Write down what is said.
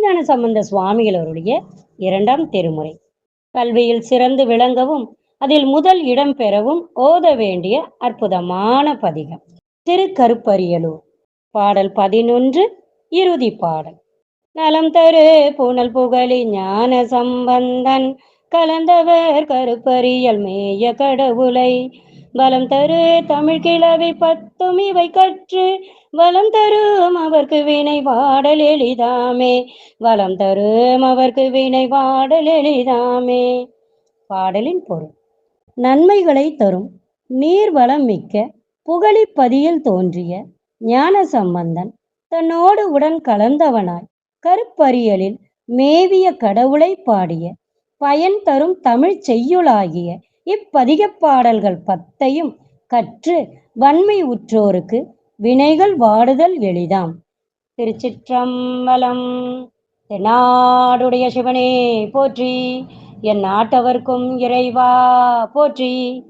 திருஞான சம்பந்த சுவாமிகள் அவருடைய இரண்டாம் திருமுறை. கல்வியில் சிறந்து விளங்கவும் அதில் முதல் இடம் பெறவும் ஓத வேண்டிய அற்புதமான பதிகம். திருக்கருப்பரியலூர் பாடல் பதினொன்று இறுதி பாடல். நலம் தரு புனல் புகழி ஞான சம்பந்தன் கலந்தவர் கருப்பரியல் மேய கடவுளை. பலம் தரு தமிழ் கிழவி பத்தும் இவை கற்று. வளம் தரும் அவர்க்கு வினை வாடல் எளிதாமே. வளம் தரும் அவர்க்கு வினை வாடல் எளிதாமே. பாடலின் பொருள். நன்மைகளை தரும். நீர் வளம் மிக்க புகழிப்பதியில் தோன்றிய ஞான சம்பந்தன் தன்னோடு உடன் கலந்தவனாய் கருப்பரியலில் மேவிய கடவுளை பாடிய பயன் தரும் தமிழ் செய்யுளாகிய இப்பதிகப் பாடல்கள் பத்தையும் கற்று வன்மை உற்றோருக்கு வினைகள் வாடுதல் எளிதாம். திருச்சிற்றம்பலம் நாடுடைய சிவனே போற்றி என் நாட்டவர்க்கும் இறைவா போற்றி.